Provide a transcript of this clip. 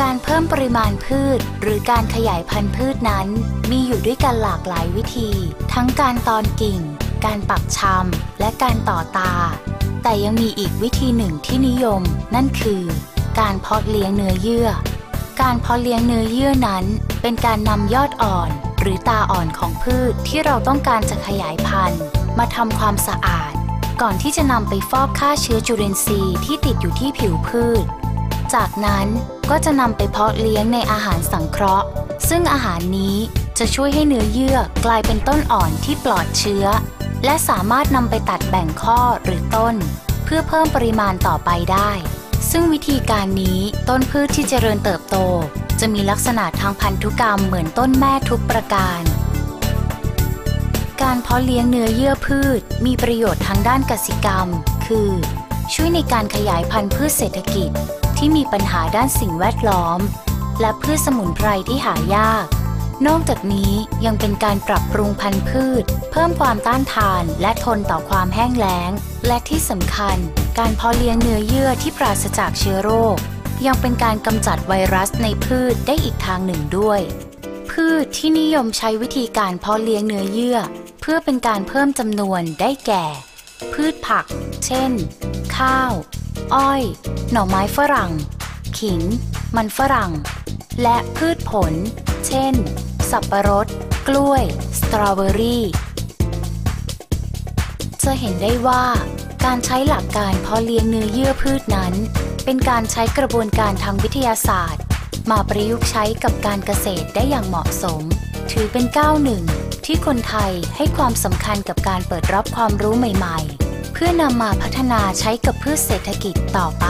การเพิ่มปริมาณพืช หรือการขยายพันธุ์พืชนั้น มีอยู่ด้วยกันหลากหลายวิธี ทั้งการตอนกิ่ง การปักชำและการต่อตา แต่ยังมีอีกวิธีหนึ่งที่นิยม นั่นคือ การเพาะเลี้ยงเนื้อเยื่อ การเพาะเลี้ยงเนื้อเยื่อนั้น เป็นการนำยอดอ่อน หรือตาอ่อนของพืชที่เราต้องการจะขยายพันธุ์ มาทำความสะอาด ก่อนที่จะนำไปฟอกฆ่าเชื้อจุลินทรีย์ที่ติดอยู่ที่ผิวพืช จากนั้นก็จะนำไปเพาะเลี้ยงในอาหารสังเคราะห์ ซึ่งอาหารนี้จะช่วยให้เนื้อเยื่อกลายเป็นต้นอ่อนที่ปลอดเชื้อ และสามารถนำไปตัดแบ่งข้อหรือต้น เพื่อเพิ่มปริมาณต่อไปได้ ซึ่งวิธีการนี้ต้นพืชที่เจริญเติบโต จะมีลักษณะทางพันธุกรรมเหมือนต้นแม่ทุกประการ การเพาะเลี้ยงเนื้อเยื่อพืช มีประโยชน์ทางด้านกสิกรรม คือ ช่วยในการขยายพันธุ์พืชเศรษฐกิจที่มีปัญหาด้านสิ่งแวดล้อม และพืชสมุนไพรที่หายาก นอกจากนี้ยังเป็นการปรับปรุงพันธุ์พืช เพิ่มความต้านทานและทนต่อความแห้งแล้ง และที่สำคัญ การเพาะเลี้ยงเนื้อเยื่อที่ปราศจากเชื้อโรค ยังเป็นการกำจัดไวรัสในพืชได้อีกทางหนึ่งด้วย พืชที่นิยมใช้วิธีการเพาะเลี้ยงเนื้อเยื่อ เพื่อเป็นการเพิ่มจำนวนได้แก่ พืชผัก เช่น ข้าว อ้อย หน่อไม้ฝรั่ง ขิง มันฝรั่ง และพืชผล เช่น สับประรด กล้วย สตรอเบอรี่ จะเห็นได้ว่าการใช้หลักการเพาะเลี้ยงเนื้อเยื่อพืชนั้น เป็นการใช้กระบวนการทางวิทยาศาสตร์ มาประยุกต์ใช้กับการเกษตรได้อย่างเหมาะสม ถือเป็นก้าวหนึ่งที่คนไทยให้ความสำคัญกับการเปิดรับความรู้ใหม่ ๆ เพื่อนำมาพัฒนาใช้กับพืชเศรษฐกิจต่อไป